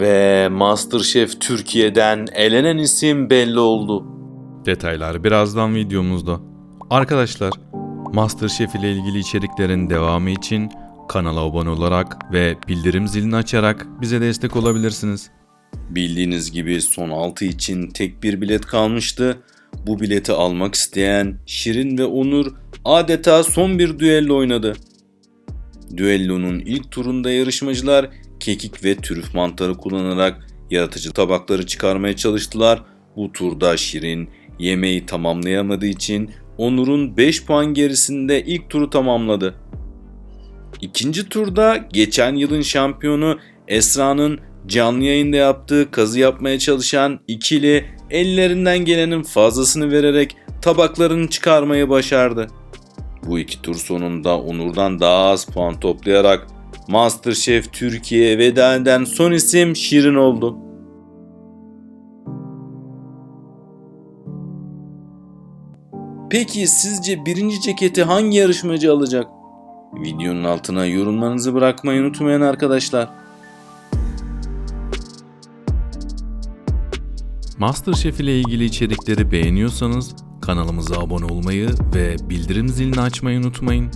Ve Masterchef Türkiye'den elenen isim belli oldu. Detaylar birazdan videomuzda. Arkadaşlar, MasterChef ile ilgili içeriklerin devamı için kanala abone olarak ve bildirim zilini açarak bize destek olabilirsiniz. Bildiğiniz gibi son 6 için tek bir bilet kalmıştı. Bu bileti almak isteyen Şirin ve Onur adeta son bir düello oynadı. Düellonun ilk turunda yarışmacılar kekik ve trüf mantarı kullanarak yaratıcı tabakları çıkarmaya çalıştılar. Bu turda Şirin yemeği tamamlayamadığı için Onur'un 5 puan gerisinde ilk turu tamamladı. İkinci turda geçen yılın şampiyonu Esra'nın canlı yayında yaptığı kazı yapmaya çalışan ikili ellerinden gelenin fazlasını vererek tabaklarını çıkarmayı başardı. Bu iki tur sonunda Onur'dan daha az puan toplayarak Masterchef Türkiye'ye veda son isim Şirin oldu. Peki sizce birinci ceketi hangi yarışmacı alacak? Videonun altına yorumlarınızı bırakmayı unutmayın arkadaşlar. MasterChef ile ilgili içerikleri beğeniyorsanız kanalımıza abone olmayı ve bildirim zilini açmayı unutmayın.